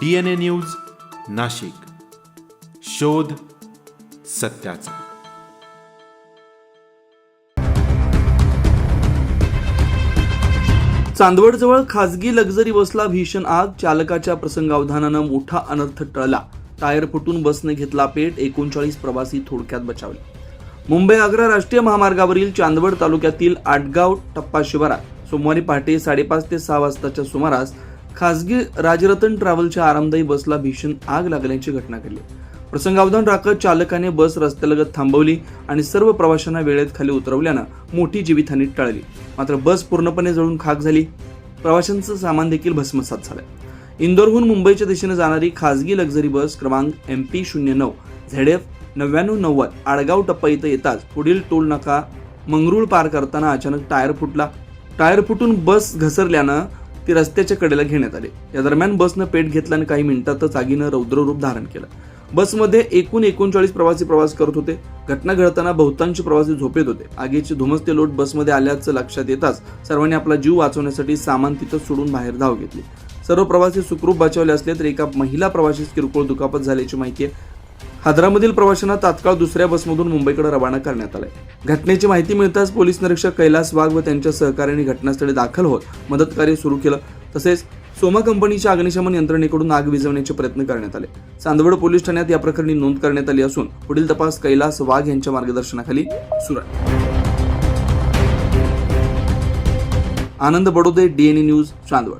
D N A news Nashik. शोध सत्याचा. चांदवडजवळ खासगी लक्झरी बसला भीषण आग. चालकाच्या प्रसंगावधानानं मोठा अनर्थ टळला. टायर फुटून बसने घेतला पेट. एकोणचाळीस प्रवासी थोडक्यात बचावले. मुंबई आग्रा राष्ट्रीय महामार्गावरील चांदवड तालुक्यातील आटगाव टप्पा शिवारात सोमवारी पहाटे साडेपाच ते सहा वाजताच्या सुमारास खासगी राजरतन ट्रॅव्हलच्या आरामदायी बसला भीषण आग लागल्याची घटना घडली. प्रसंगावधान राखत चालकाने बस रस्त्यालगत थांबवली आणि सर्व प्रवाशांना वेळेत खाली उतरवल्यानं मोठी जीवितहानी टळली. मात्र बस पूर्णपणे जळून खाक झाली. प्रवाशांचं सामान देखील भस्मसात झालं. इंदोरहून मुंबईच्या दिशेने जाणारी खासगी लक्झरी बस क्रमांक एम पी शून्य नऊ झेड एफ नव्याण्णव नव्वद आडगाव टप्पा इथं येताच पुढील टोल नाका मंगरुळ पार करताना अचानक टायर फुटला. टायर फुटून बस घसरल्यानं ती रस्त्याच्या कडेला घेण्यात आली. या दरम्यान बसनं पेट घेतल्यानं काही मिनिटातच आगीनं रौद्ररूप धारण केलं. बसमध्ये एकूण एकोणचाळीस प्रवासी प्रवास करत होते. घटना घडताना बहुतांश प्रवासी झोपेत होते. आगीचे धुमसते लोट बसमध्ये आल्याचं लक्षात येताच सर्वांनी आपला जीव वाचवण्यासाठी सामान तिथं सोडून बाहेर धाव घेतली. सर्व प्रवासी सुखरूप बचावले असले तरी एका महिला प्रवाशीस किरकोळ दुखापत झाल्याची माहिती आहे. हादरामधील प्रवाशांना तात्काळ दुसऱ्या बसमधून मुंबईकडे रवाना करण्यात आलंय. घटनेची माहिती मिळताच पोलीस निरीक्षक कैलास वाघ व त्यांच्या सहकार्याने घटनास्थळी दाखल होत मदत कार्य सुरू केलं. तसेच सोमा कंपनीच्या अग्निशमन यंत्रणेकडून आग विझवण्याचे प्रयत्न करण्यात आले. चांदवड पोलीस ठाण्यात या प्रकरणी नोंद करण्यात आली असून पुढील तपास कैलास वाघ यांच्या मार्गदर्शनाखाली सुरू आहे. Anand Badode DNA news Chandwad.